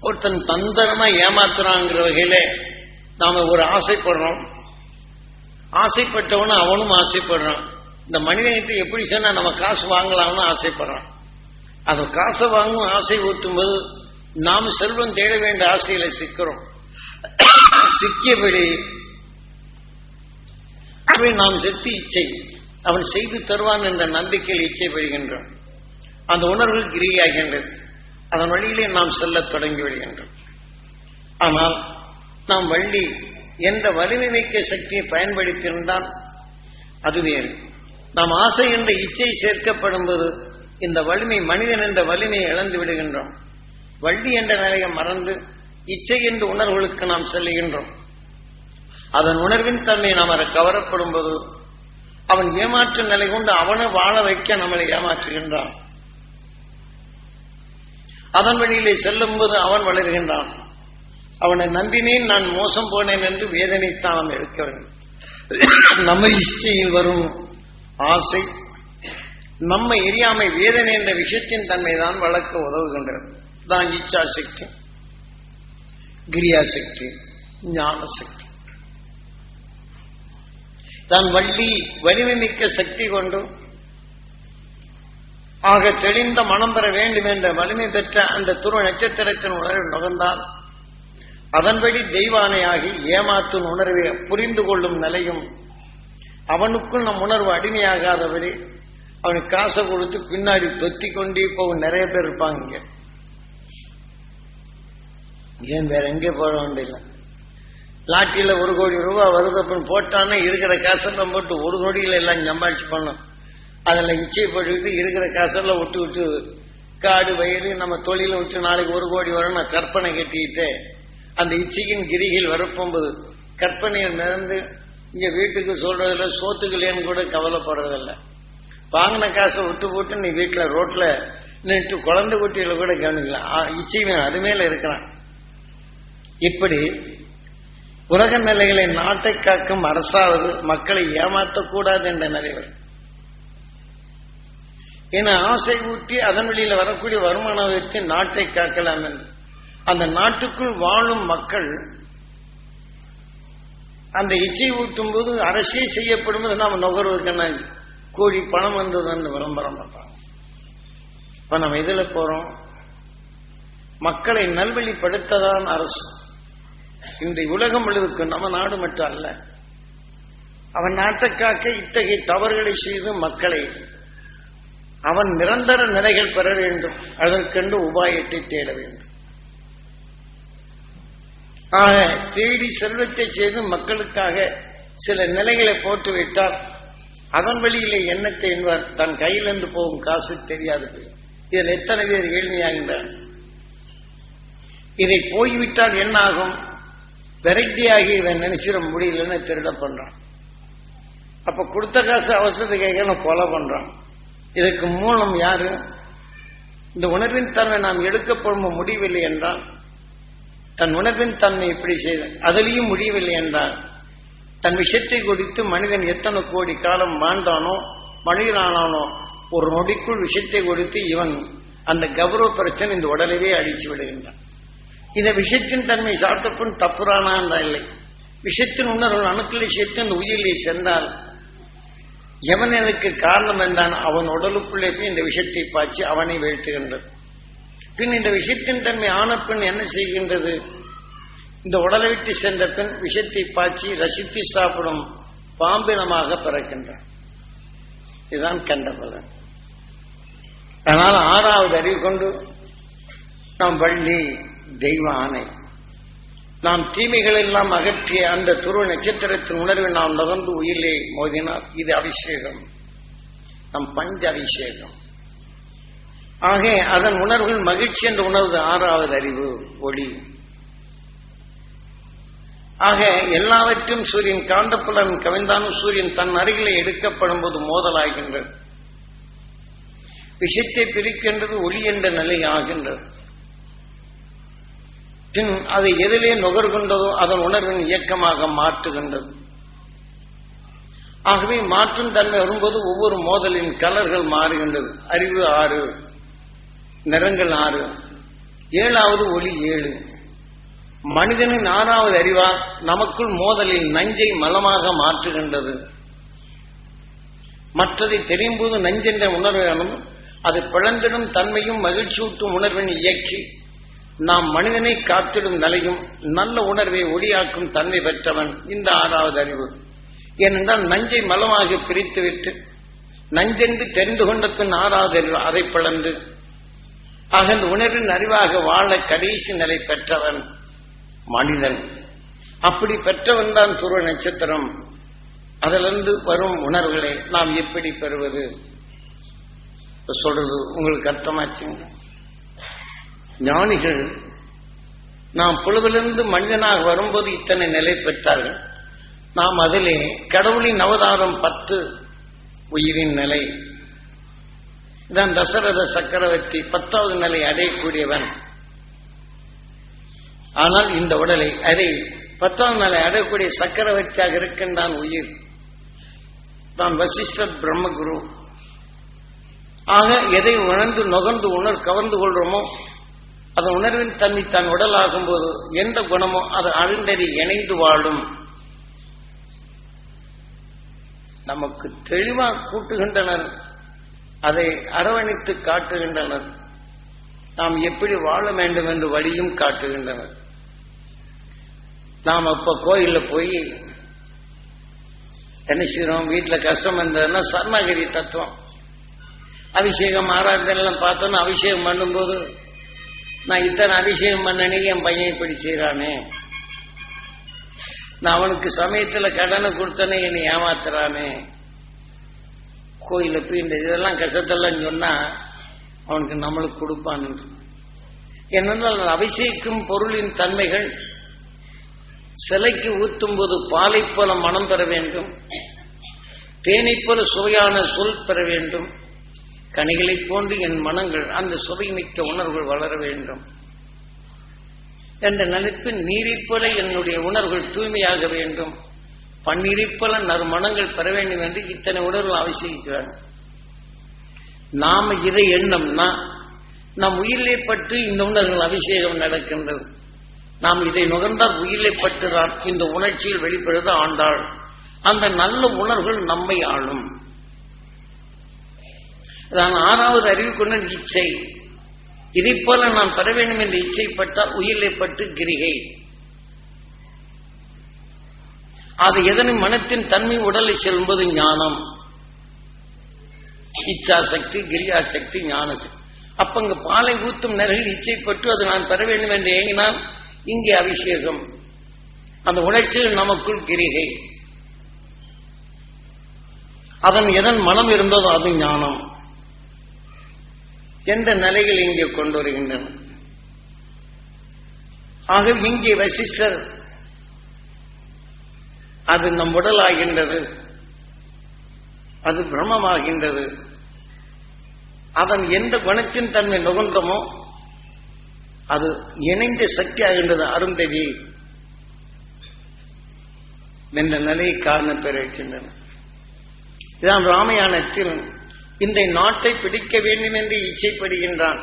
ஒருத்தன் தந்திரமா ஏமாத்துறாங்கிற வகையில நாம ஒரு ஆசைப்படுறோம். ஆசைப்பட்டவனும் அவனும் ஆசைப்படுறான். இந்த மனிதன்கிட்ட எப்படி சொன்னா நம்ம காசு வாங்கலாம்னு ஆசைப்படுறான். அந்த காசை வாங்கும் ஆசை ஊட்டும்போது நாம் செல்வம் தேட வேண்டிய ஆசையில சிக்கிறோம். சிக்கியபடி அவன் நாம் செத்து இச்சை அவன் செய்து தருவான் என்ற நம்பிக்கையில் இச்சை பெறுகின்றான். அந்த உணர்வு கிரியாகின்றது. அதன் வழியிலே நாம் செல்லத் தொடங்கி விடுகின்றோம் ஆனால் நாம் வள்ளி என்ற வலிமை மிக்க சக்தியை பயன்படுத்தியிருந்தால் அது வேறு. நாம் ஆசை என்ற இச்சை சேர்க்கப்படும் போது இந்த வலிமை மனிதன் என்ற வலிமையை இழந்து விடுகின்றோம். வள்ளி என்ற நிலையை மறந்து இச்சை என்ற உணர்வுகளுக்கு நாம் செல்லுகின்றோம். அதன் உணர்வின் தன்மை நாம் அதை கவரப்படும் போது அவன் ஏமாற்று நிலை கொண்டு அவனை வாழ வைக்க நம்மளை ஏமாற்றுகின்றான். அதன் வழியிலே செல்லும் போது அவன் வளர்கின்றான். அவனை நம்பினேன் நான் மோசம் போனேன் என்று வேதனைத்தான் நாம் எடுக்க வேண்டும் நம்ம இச்சையில் வரும் ஆசை நம்ம எரியாமை வேதனை என்ற விஷயத்தின் தன்மை தான் வளர்க்க உதவுகின்றது. தான் இச்சா சக்தி கிரியா சக்தி ஞான சக்தி தான் வள்ளி வலிமை மிக்க சக்தி கொண்டும் ஆக தெளிந்த மனம் பெற வேண்டும் என்ற வலிமை பெற்ற அந்த துரு நட்சத்திரத்தின் உணர்வு நுகர்ந்தால் அதன்படி தெய்வானையாகி ஏமாற்றும் உணர்வை புரிந்து கொள்ளும் நிலையும் அவனுக்குள் நம் உணர்வு அடிமையாகாதபடி அவனுக்கு காசை கொடுத்து பின்னாடி தொத்தி கொண்டே போகும் நிறைய பேர் இருப்பாங்க இங்க. ஏன் வேற எங்கே போட வேண்டியதில்லை லாட்டியில ஒரு கோடி ரூபாய் வருது அப்படின்னு போட்டானே இருக்கிற காசெல்லாம் போட்டு ஒரு கோடியில எல்லாம் சம்பாதிச்சு பண்ணணும். அதில் இச்சைப்பட்டுக்கிட்டு இருக்கிற காசெல்லாம் விட்டு விட்டு காடு வயலு நம்ம தொழிலை விட்டு நாளைக்கு ஒரு கோடி வரும் நான் கற்பனை கட்டிக்கிட்டு அந்த இச்சையின் கிரிகள் வரப்போகும்போது கற்பனையை மிதந்து இங்க வீட்டுக்கு சொல்றதில்ல சோத்துக்கலைன்னு கூட கவலைப்படுறதில்ல. வாங்கின காசை விட்டு போட்டு நீ வீட்டில் ரோட்ல நின்று குழந்தை குட்டிகளை கூட கவனிக்கலாம் ஆ, இச்சைவன் அது இருக்கிறான். இப்படி உலக நிலைகளை நாட்டை காக்கும் அரசாவது மக்களை ஏமாற்றக்கூடாது என்ற நிலைவர் என ஆசை ஊட்டி அதன் வழியில வரக்கூடிய வருமானம் வைத்து நாட்டை காக்கலாம் என்று. அந்த நாட்டுக்குள் வாழும் மக்கள் அந்த இச்சை ஊட்டும் போது அரசே செய்யப்படும் போது நாம் நுகர்வுக்கு கோடி பணம் வந்ததுன்னு விளம்பரம் பண்றாங்க இப்ப நம்ம இதுல போறோம்? மக்களை நல்வழிப்படுத்ததான் அரசு. இந்த உலகம் முழுவதுக்கு நம்ம நாடு மட்டும் அல்ல. அவன் நாட்டை காக்க இத்தகைய தவறுகளை செய்து மக்களை அவன் நிரந்தர நிலைகள் பெற வேண்டும். அதற்கென்று உபாயத்தை தேட வேண்டும். ஆக தேடி செல்வத்தை செய்து மக்களுக்காக சில நிலைகளை போட்டு விட்டால் அதன் வழியிலே எண்ணத்தை என்பார். தன் கையிலிருந்து போகும் காசு தெரியாது. போய் இதில் எத்தனை பேர் ஏழ்மையாகின்றார்? இதை போய்விட்டால் என்ன ஆகும் வெரைட்டியாகி இவன் நினைச்சிட முடியலன்னு திருட பண்றான். அப்ப கொடுத்த காசு அவசரத்தை கேட்கணும் கொலை பண்றான். இதற்கு மூலம் யாரு? இந்த உணர்வின் தன்மை நாம் எடுக்கப்படும் முடியவில்லை என்றால் தன் உணர்வின் தன்மை இப்படி செய்த அதிலையும் முடியவில்லை என்றால் தன் விஷயத்தை கொடுத்து மனிதன் எத்தனை கோடி காலம் வாழ்ந்தானோ மனிதனானானோ ஒரு நொடிக்குள் விஷயத்தை கொடுத்து இவன் அந்த கௌரவ பிரச்சனை இந்த உடலையே அடித்து விடுகின்றான். இந்த விஷயத்தின் தன்மை சாப்பிட்டப்பும் தப்புறானா இல்லை. விஷயத்தின் உணர்வு அணுக்களை சேர்த்து அந்த உயிரிலே சென்றால் எவன் எனக்கு காரணம் என்றான் அவன் உடலுக்குள்ளே போய் இந்த விஷத்தை பாய்ச்சி அவனை வீழ்த்துகின்றது. பின் இந்த விஷத்தின் தன்மை ஆன பெண் என்ன செய்கின்றது? இந்த உடலை விட்டு சென்ற பெண் விஷத்தை பாய்ச்சி ரசித்து சாப்பிடும் பாம்பினமாக பிறக்கின்றான். இதுதான் கண்ட பலன் அதனால் ஆறாவது அறிவு கொண்டு நாம் வள்ளி தெய்வ ஆணை. நாம் தீமைகள் எல்லாம் அகற்றிய அந்த துருவ நட்சத்திரத்தின் உணர்வை நாம் நுகர்ந்து உயிரிலே மோதினால் இது அபிஷேகம். நம் பஞ்ச அபிஷேகம். ஆக அதன் உணர்வுகள் மகிழ்ச்சி என்ற உணர்வு ஆறாவது அறிவு ஒளி. ஆக எல்லாவற்றும் சூரியன் காந்தப்புலன் கவிழ்ந்தாலும் சூரியன் தன் அருகிலே எடுக்கப்படும் போது மோதலாகின்றது. விஷயத்தை பிரிக்கின்றது ஒளி என்ற நிலை ஆகின்றது பின் அதை எதிலே நுகர்கின்றதோ அதன் உணர்வின் இயக்கமாக மாற்றுகின்றது. ஆகவே மாற்றும் தன்மை வரும்போது ஒவ்வொரு மோதலின் கலர்கள் மாறுகின்றது. அறிவு ஆறு நிறங்கள் ஆறு. ஏழாவது ஒளி ஏழு. மனிதனின் ஆறாவது அறிவால் நமக்குள் மோதலில் நஞ்சை மலமாக மாற்றுகின்றது. மற்றதை தெரியும் போது நஞ்சென்ற உணர்வையானும் அது பிளந்திடும் தன்மையும் மகிழ்ச்சியூட்டும் உணர்வின் இயக்கி நாம் மனிதனை காத்திடும் நிலையும் நல்ல உணர்வை ஒளியாக்கும் தன்மை பெற்றவன் இந்த ஆறாவது அறிவு. ஏனென்றால் நஞ்சை மலமாக பிரித்துவிட்டு நஞ்சென்று தெரிந்து கொண்ட பின் ஆறாவது அறிவு அதை பிளந்து ஆக அந்த உணர்வின் அறிவாக வாழ கடைசி நிலை பெற்றவன் மனிதன். அப்படி பெற்றவன் தான் துருவ நட்சத்திரம். அதிலிருந்து வரும் உணர்வுகளை நாம் எப்படி பெறுவது? சொல்றது உங்களுக்கு அர்த்தமாச்சுங்க ஞானிகள் நாம் புழுவிலிருந்து மனிதனாக வரும்போது இத்தனை நிலை பெற்றார்கள். நாம் அதிலே கடவுளின் அவதாரம் பத்து உயிரின் நிலை. இதான் தசரத சக்கரவர்த்தி பத்தாவது நிலை அடையக்கூடியவன் ஆனால் இந்த உடலை அதை பத்தாவது நிலை அடையக்கூடிய சக்கரவர்த்தியாக இருக்கின்றான் உயிர். தான் வசிஷ்டர் பிரம்மகுரு. ஆக எதை உணர்ந்து நுகர்ந்து உணர் கவர்ந்து கொள்றோமோ அதன் உணர்வின் தன்மை தன் உடலாகும் போது எந்த குணமோ அது அழுந்தறி இணைந்து வாழும். நமக்கு தெளிவாக கூட்டுகின்றனர் அதை அரவணைத்து காட்டுகின்றனர். நாம் எப்படி வாழ வேண்டும் என்று வழியும் காட்டுகின்றனர். நாம் அப்ப கோயிலில் போய் என்ன செய்யறோம் வீட்டில் கஷ்டம் இருந்ததுன்னா சர்மகிரி தத்துவம். அபிஷேகம் ஆராதனைலாம் பார்த்தோன்னா அபிஷேகம் பண்ணும்போது நான் இத்தனை அதிசயம் பண்ணனே என் பையன் இப்படி செய்யறானே நான் அவனுக்கு சமயத்தில் கடனை கொடுத்தனே என்னை ஏமாத்துறானே. கோயில போய் இந்த இதெல்லாம் கஷ்டத்தெல்லாம் சொன்னா அவனுக்கு நம்மளுக்கு கொடுப்பான் என்னென்றால் அபிஷேகிக்கும் பொருளின் தன்மைகள் சிலைக்கு ஊத்தும் போது பாலை போல மனம் பெற வேண்டும். தேனை போல சுவையான சொல் பெற வேண்டும். கனிகளைப் போன்று என் மனங்கள் அந்த சுவை மிக்க உணர்வுகள் வளர வேண்டும். என்ற நினைப்பின் நீரைப் போல என்னுடைய உணர்வுகள் தூய்மையாக வேண்டும். பன்னீரைப் போல நறுமணங்கள் பெற வேண்டும் என்று இத்தனை உணர்வு அவசியிக்கிறார் நாம இதை எண்ணம்னா நம் உயிரிலே பட்டு இந்த உணர்வுகள் அபிஷேகம் நடக்கின்றது. நாம் இதை நுகர்ந்தால் உயிரிலே பட்டுதான் இந்த உணர்ச்சியில் வெளிப்படுவது ஆண்டாள். அந்த நல்ல உணர்வுகள் நம்மை ஆளும். நான் ஆறாவது அறிவு கொண்ட இச்சை. இதை போல நான் பெற வேண்டும் என்று இச்சைப்பட்டால் உயிரை பட்டு கிரிகை. அது எதனும் மனத்தின் தன்மை உடலை செல்லும்போது ஞானம். இச்சா சக்தி ஞான சக்தி அப்ப அங்க பாலை ஊத்தும் நேரில் இச்சைப்பட்டு அது நான் பெற வேண்டும் என்று ஏங்கினால் இங்கே அபிஷேகம். அந்த உணர்ச்சியில் நமக்குள் கிரிகை. அதன் எதன் மனம் இருந்ததோ அது ஞானம். என்ற நிலைகள் இங்கே கொண்டு வருகின்றன ஆக இங்கே வசிஷ்டர் அது நம் உடல் ஆகின்றது அது பிரம்மமாகின்றது. அதன் எந்த குணத்தின் தன்மை நுகர்ந்தமோ அது இணைந்த சக்தி ஆகின்றது அருந்ததி. என்ற நிலையை காரண பெற இருக்கின்றன. இதான் ராமாயணத்தில் இந்த நாட்டை பிடிக்க வேண்டும் என்று இச்சைப்படுகின்றான்.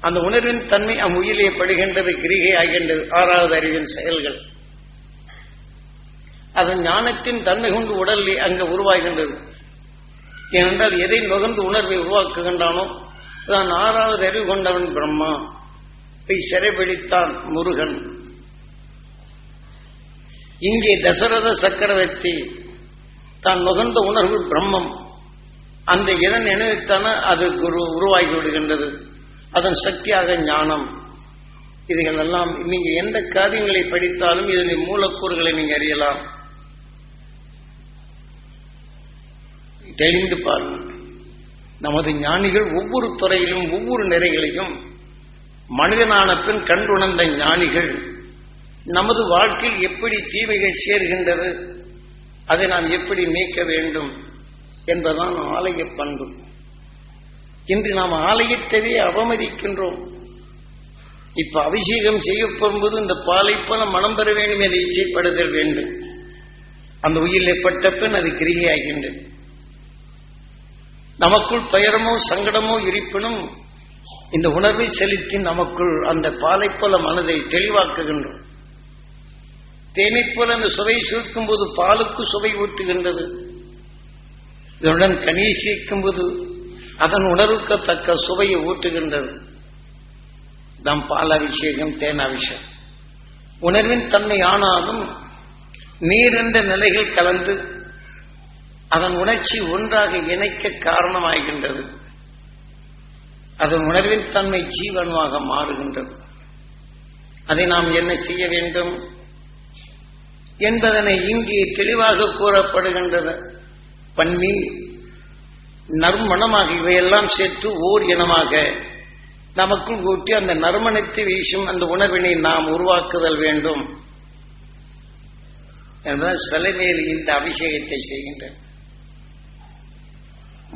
அந்த உணர்வின் தன்மை அம் படுகின்றது கிரிகை ஆகின்றது ஆறாவது அறிவின் செயல்கள். அதன் ஞானத்தின் தன்மை கொண்டு உடல் அங்கு உருவாகின்றது. ஏனென்றால் எதை நுகர்ந்து உணர்வை உருவாக்குகின்றானோ தான் ஆறாவது அறிவு கொண்டவன் பிரம்மா. போய் சிறைபிடித்தான் முருகன். இங்கே தசரத சக்கரவர்த்தி தான் நுகர்ந்த உணர்வு பிரம்மம். அந்த இதன் நினைவுத்தான அது குரு உருவாகி விடுகின்றது. அதன் சக்தியாக ஞானம். இதுகள் எல்லாம் நீங்க எந்த காரியங்களை படித்தாலும் இதனுடைய மூலக்கூறுகளை நீங்க அறியலாம். தெளிந்து பாருங்கள். நமது ஞானிகள் ஒவ்வொரு துறையிலும் ஒவ்வொரு நிறைகளையும் மனிதனான பின் கண்டுணர்ந்த ஞானிகள் நமது வாழ்க்கையில் எப்படி தீமைகள் சேர்கின்றது அதை நாம் எப்படி நீக்க வேண்டும் என்பதுதான் ஆலய பண்பு. இன்று நாம் ஆலயத்தவே அவமதிக்கின்றோம். இப்ப அபிஷேகம் செய்யப்படும்போது இந்த பாலை போல மனம் பெற வேண்டும் என்று இச்சைப்படுதல் வேண்டும். அந்த உயிரில் பட்ட பின் அது கிரிகையாகின்றது. நமக்குள் துயரமோ சங்கடமோ இருப்பினும் இந்த உணர்வை செலுத்தி நமக்குள் அந்த பாலை போல மனதை தெளிவாக்குகின்றோம். தேனை போல அந்த சுவை சுருக்கும் போது பாலுக்கு சுவை ஊட்டுகின்றது. இதனுடன் கனியை போது அதன் உணர்வுக்கு தக்க சுவையை ஊட்டுகின்றது. தாம் பாலாபிஷேகம் தேனாபிஷேகம். உணர்வின் தன்மை ஆனாலும் நீரென்ற நிலைகள் கலந்து அதன் உணர்ச்சி ஒன்றாக இணைக்க காரணமாகின்றது. அதன் உணர்வின் தன்மை ஜீவனமாக மாறுகின்றது. அதை நாம் என்ன செய்ய வேண்டும்? என்பதனை இங்கே தெளிவாக கூறப்படுகின்றது. பண்ணி நறுமணமாக இவையெல்லாம் சேர்த்து ஓர் இனமாக. நமக்குள் ஊட்டி அந்த நறுமணத்தை வீசும் அந்த உணர்வினை நாம் உருவாக்குதல் வேண்டும். என்பதால் சிலை மேல் இந்த அபிஷேகத்தை செய்கின்றேன்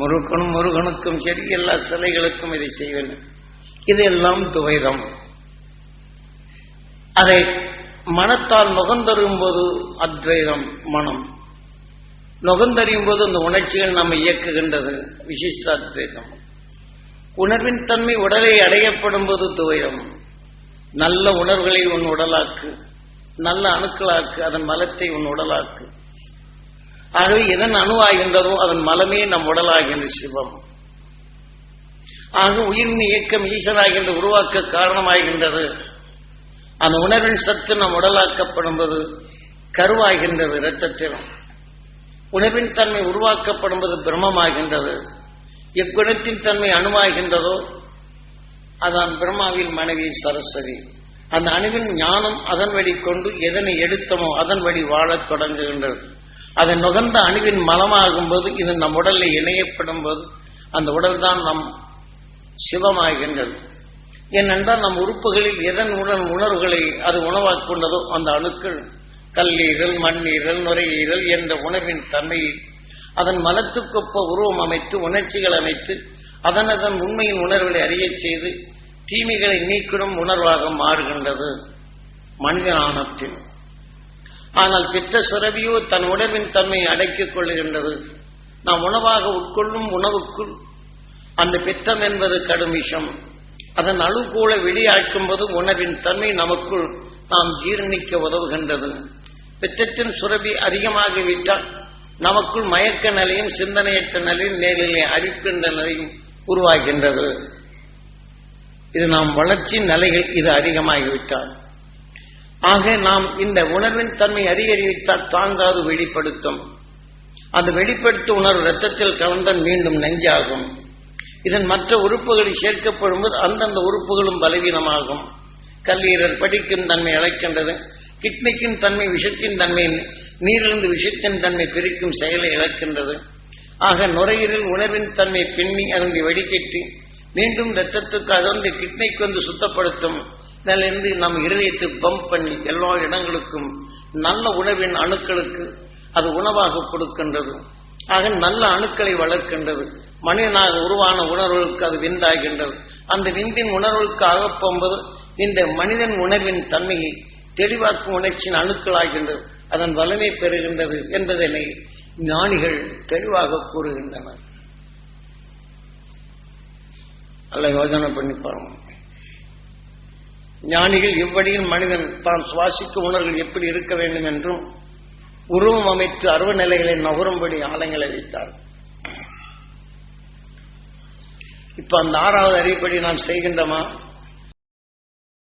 முருகனும் முருகனுக்கும் சரி எல்லா சிலைகளுக்கும் இதை செய்வேன். இதெல்லாம் துவைதம் அதை மனத்தால் நுகர்ந்தறியும் அத்வைதம் மனம். நுகர்ந்தறியும் போது அந்த உணர்ச்சிகள் நம்ம இயக்குகின்றது. விசிஷ்டாத்வேதம் உணர்வின் தன்மை உடலை அடையப்படும் போது துவைதம் நல்ல உணர்வுகளை உன் உடலாக்கு நல்ல அணுக்களாக்கு அதன் மலத்தை உன் உடலாக்கு. ஆகவே எதன் அணுவாகின்றதோ அதன் மலமே நம் உடலாகின்ற சிவம். ஆக உயிரின் இயக்கம் ஈசனாகின்ற உருவாக்க காரணமாகின்றது. அந்த உணர்வின் சத்து நம் உடலாக்கப்படும் போது கருவாகின்றது இரத்தத்திலும். உணவின் தன்மை உருவாக்கப்படும்போது பிரம்மமாகின்றது. எக்குணத்தின் தன்மை அணுவாகின்றதோ அதான் பிரம்மாவின் மனைவி சரஸ்வதி. அந்த அணுவின் ஞானம் அதன் வழி கொண்டு எதனை எடுத்தமோ அதன் வழி வாழத் தொடங்குகின்றது. அதை நுகர்ந்த அணுவின் மலமாகும் போது இது நம் உடலில் இணையப்படும் போது அந்த உடல் தான் நம் சிவமாகின்றது. ஏனென்றால் நம் உறுப்புகளில் எதன் உடன் உணர்வுகளை அது உணவாக்கொண்டதோ அந்த அணுக்கள் கல்லீரல் மண்ணீரல் நுரையீரல் என்ற உணர்வின் தன்மையை அதன் மலத்துக்கொப்ப உருவம் அமைத்து உணர்ச்சிகள் அமைத்து அதன் அதன் உண்மையின் உணர்வுகளை அறியச் செய்து தீமைகளை நீக்கிடும் உணர்வாக மாறுகின்றது மனித மனிதனானத்தின் ஆனால் பித்த சுரவியோ தன் உணர்வின் தன்மையை அடக்கிக் கொள்ளுகின்றது. நாம் உணவாக உட்கொள்ளும் உணவுக்குள் அந்த பித்தம் என்பது கடும் விஷம். அதன் அழுகூலை வெளியாக்கும் போது உணர்வின் தன்மை நமக்குள் நாம் ஜீரணிக்க உதவுகின்றது. பித்தத்தின் சுரபி அதிகமாகிவிட்டால் நமக்குள் மயக்க நிலையும் சிந்தனையற்ற நிலையும் நேரிலே அடிக்கின்ற நிலையும் உருவாகின்றது. இது நாம் வளர்ச்சி நிலைகள் இது அதிகமாகிவிட்டால். ஆக நாம் இந்த உணர்வின் தன்மை அதிகரித்தால் தாங்காது வெளிப்படுத்தும். அந்த வெளிப்படுத்த உணர்வு ரத்தத்தில் கலந்தால் மீண்டும் நெஞ்சாகும். இதன் மற்ற உறுப்புகளில் சேர்க்கப்படும் போது அந்தந்த உறுப்புகளும் பலவீனமாகும். கல்லீரல் படிக்கும் தன்மை இழக்கின்றது கிட்னிக்கின் தன்மை விஷத்தின் தன்மை நீரிலிருந்து விஷத்தின் தன்மை பிரிக்கும் செயலை இழக்கின்றது. ஆக நுரையீரல் உணர்வின் தன்மை பின்னி அதனை வெடிக்கட்டி மீண்டும் ரத்தத்துக்கு அதந்து கிட்னிக்கு வந்து சுத்தப்படுத்தும் இதிலிருந்து நம் இருதயத்தை பம்ப் பண்ணி எல்லா இடங்களுக்கும் நல்ல உணவின் அணுக்களுக்கு அது உணவாக கொடுக்கின்றது. ஆக நல்ல அணுக்களை வளர்க்கின்றது. மனிதனாக உருவான உணர்வுகளுக்கு அது விந்தாகின்றது. அந்த விந்தின் உணர்வுக்கு ஆகப்போம்போது இந்த மனிதன் உணர்வின் தன்மையை தெளிவாக்கும் உணர்ச்சியின் அணுக்களாகின்றது அதன் வலிமை பெறுகின்றது என்பதனை ஞானிகள் தெளிவாக கூறுகின்றனர். அல்ல யோஜனை பண்ணி பாருங்க. ஞானிகள் இவ்வழியில் மனிதன் தான் சுவாசிக்கும் உணர்வுகள் எப்படி இருக்க வேண்டும் என்றும் உருவம் அமைத்து அருவ நிலைகளை நகரும்படி ஆலங்களை வைத்தார். இப்ப அந்த ஆறாவது அறிவுப்படி நாம் செய்கின்றமா?